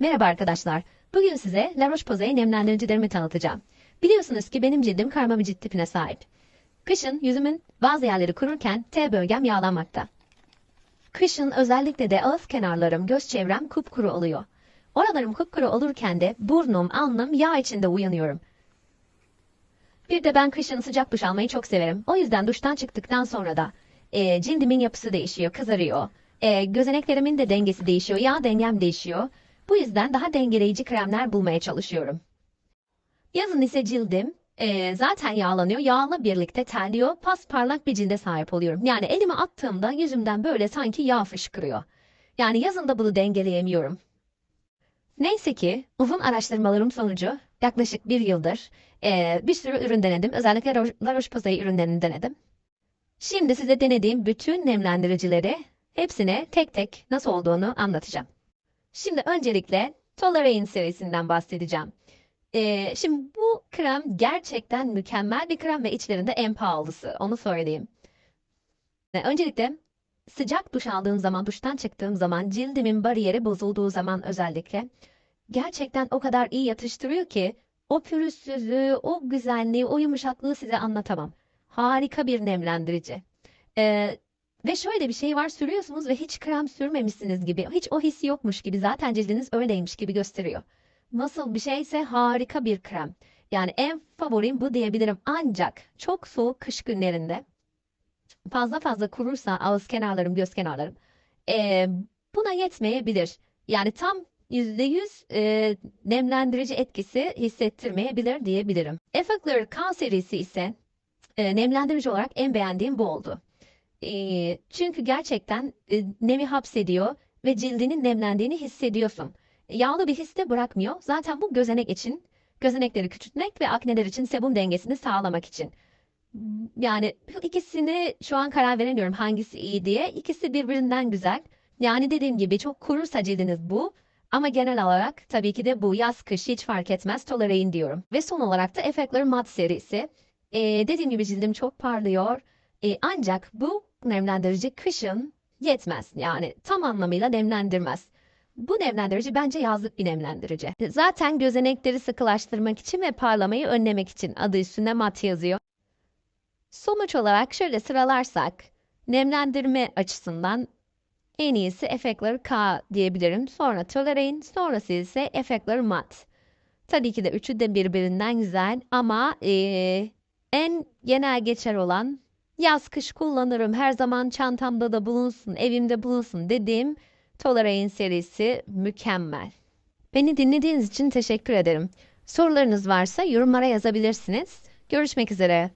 Merhaba arkadaşlar. Bugün size La Roche-Posay nemlendiricilerimi tanıtacağım. Biliyorsunuz ki benim cildim karma bir cilt tipine sahip. Kışın yüzümün bazı yerleri kururken T bölgem yağlanmakta. Kışın özellikle de ağız kenarlarım, göz çevrem kupkuru oluyor. Oralarım kupkuru olurken de burnum, alnım yağ içinde uyanıyorum. Bir de ben kışın sıcak duş almayı çok severim. O yüzden duştan çıktıktan sonra da e, cildimin yapısı değişiyor, kızarıyor. E, gözeneklerimin de dengesi değişiyor, yağ dengem değişiyor. Bu yüzden daha dengeleyici kremler bulmaya çalışıyorum. Yazın ise cildim e, zaten yağlanıyor. Yağla birlikte terliyor. Pasparlak bir cilde sahip oluyorum. Yani elimi attığımda yüzümden böyle sanki yağ fışkırıyor. Yani yazın da bunu dengeleyemiyorum. Neyse ki uzun araştırmalarım sonucu yaklaşık bir yıldır e, bir sürü ürün denedim. Özellikle La Roche-Posay ürünlerini denedim. Şimdi size denediğim bütün nemlendiricileri hepsine tek tek nasıl olduğunu anlatacağım. Şimdi öncelikle Tolerain serisinden bahsedeceğim. Ee, şimdi bu krem gerçekten mükemmel bir krem ve içlerinde en pahalısı. Onu söyleyeyim. Ee, Öncelikle sıcak duş aldığım zaman, duştan çıktığım zaman, cildimin bariyeri bozulduğu zaman özellikle gerçekten o kadar iyi yatıştırıyor ki o pürüzsüzlüğü, o güzelliği, o yumuşaklığı size anlatamam. Harika bir nemlendirici. Ee, ve şöyle bir şey var sürüyorsunuz ve hiç krem sürmemişsiniz gibi, hiç o hissi yokmuş gibi zaten cildiniz öyleymiş gibi gösteriyor. Nasıl bir şeyse harika bir krem. Yani en favorim bu diyebilirim. Ancak çok soğuk kış günlerinde fazla fazla kurursa ağız kenarlarım, göz kenarlarım eee, buna yetmeyebilir. Yani tam %100 eee, nemlendirici etkisi hissettirmeyebilir diyebilirim. Effaclar K serisi ise eee, nemlendirici olarak en beğendiğim bu oldu. Çünkü gerçekten e, nemi hapsediyor ve cildinin nemlendiğini hissediyorsun. Yağlı bir his de bırakmıyor. Zaten bu gözenek için, gözenekleri küçültmek ve akneler için sebum dengesini sağlamak için. Yani ikisini şu an karar veremiyorum hangisi iyi diye. İkisi birbirinden güzel. Yani dediğim gibi çok kurursa cildiniz bu. Ama genel olarak tabii ki de bu yaz kış hiç fark etmez Tolerain diyorum. Ve son olarak da Effectlar Matte serisi. Ee, dediğim gibi cildim çok parlıyor. Ee, ancak bu nemlendirici kışın yetmez. Yani tam anlamıyla nemlendirmez. Bu nemlendirici bence yazlık bir nemlendirici. Zaten gözenekleri sıkılaştırmak için ve parlamayı önlemek için adı üstünde mat yazıyor. Sonuç olarak şöyle sıralarsak nemlendirme açısından en iyisi Effectlar K diyebilirim. Sonra Tolerain, sonrası ise Effectlar Matte. Tabii ki de üçü de birbirinden güzel ama eee, en genel geçer olan yaz kış kullanırım her zaman çantamda da bulunsun, evimde bulunsun dediğim Tolerain serisi mükemmel. Beni dinlediğiniz için teşekkür ederim. Sorularınız varsa yorumlara yazabilirsiniz. Görüşmek üzere.